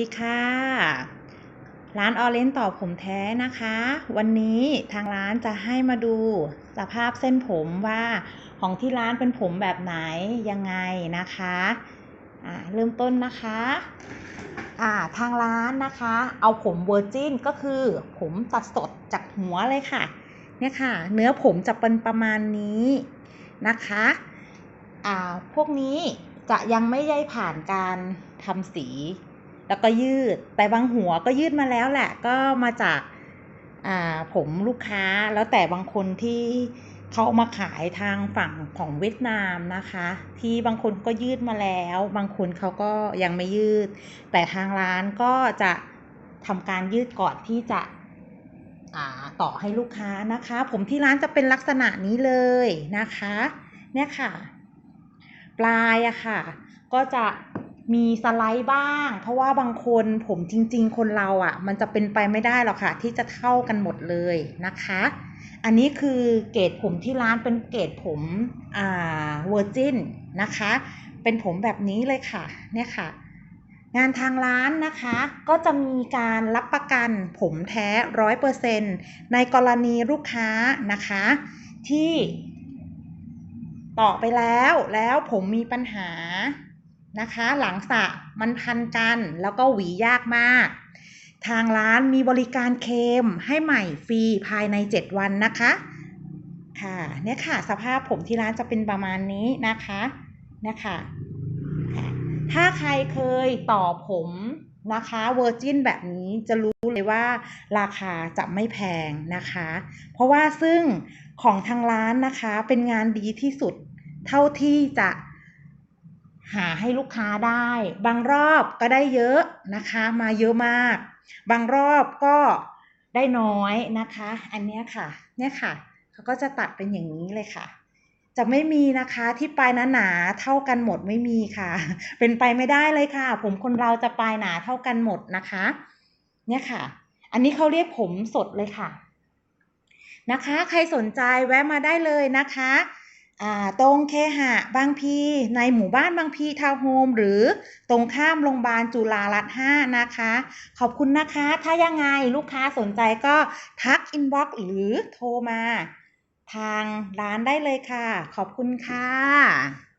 ดีค่ะ ร้านออเรนต่อผมแท้นะคะ วันนี้ทางร้านจะให้มาดูสภาพเส้นผมว่าของที่ร้านเป็นผมแบบไหนยังไงนะคะอ่าเริ่มต้นนะคะอ่าทางร้านนะคะ เอาผมเวอร์จินก็คือผมตัดสดจากหัวเลยค่ะ เนี่ยค่ะ เนื้อผมจะเป็นประมาณนี้นะคะอ่าพวกนี้จะยังไม่ได้ผ่านการทำสี แล้วก็ยืด แต่บางหัวก็ยืดมาแล้วแหละ ก็มาจากาผมลูกค้าแล้วแต่บางคนที่เขาเอามาขายทางฝั่งของเวียดนามนะคะ ที่บางคนก็ยืดมาแล้ว บางคนเขาก็ยังไม่ยืด แต่ทางร้านก็จะทำการยืดก่อนที่จะต่อให้ลูกค้านะคะ ผมที่ร้านจะเป็นลักษณะนี้เลยนะคะ เนี่ยค่ะ ปลายอะค่ะ ก็จะ มีสไลด์บ้าง เพราะว่าบางคนผมจริง ๆ คนเราอะ่ะ มันจะเป็นไปไม่ได้หรอกค่ะ ที่จะเท่ากันหมดเลยนะคะ อันนี้คือเกรดผมที่ร้านเป็นเกรดผมอ่าเวอร์จินนะคะ เป็นผมแบบนี้เลยค่ะเนี่ยค่ะ งานทางร้านนะคะ ก็จะมีการรับประกันผมแท้ร้อยเปอร์เซ็นในกรณีลูกค้านะคะ ที่ต่อไปแล้วแล้วผมมีปัญหา นะคะ หลังสระมันพันกันแล้วก็หวียากมาก ทางร้านมีบริการเคมให้ใหม่ฟรีภายใน 7 วันนะคะ ค่ะเนี่ยค่ะสภาพผมที่ร้านจะเป็นประมาณนี้นะคะเนี่ยค่ะค่ะถ้าใครเคยต่อผมนะคะเวอร์จินแบบนี้จะรู้เลยว่าราคาจะไม่แพงนะคะ เพราะว่าซึ่งของทางร้านนะคะเป็นงานดีที่สุดเท่าที่จะ หาให้ลูกค้าได้ บางรอบก็ได้เยอะนะคะมาเยอะมาก บางรอบก็ได้น้อยนะคะ อันเนี้ยค่ะเนี่ยค่ะเขาก็จะตัดเป็นอย่างนี้เลยค่ะ จะไม่มีนะคะที่ปลายหนาๆเท่ากันหมดไม่มีค่ะ เป็นไปไม่ได้เลยค่ะ ผมคนเราจะปลายหนาเท่ากันหมดนะคะ เนี่ยค่ะ อันนี้เขาเรียกผมสดเลยค่ะ นะคะ ใครสนใจแวะมาได้เลยนะคะ ตรงเคหะบางพีในหมู่บ้านบางพีทาวน์โฮมหรือตรงข้ามโรงพยาบาลจุฬารัตน์5นะคะ ขอบคุณนะคะ ถ้ายังไงลูกค้าสนใจก็ทักอินบ็อกซ์หรือโทรมา ทางร้านได้เลยค่ะ ขอบคุณค่ะ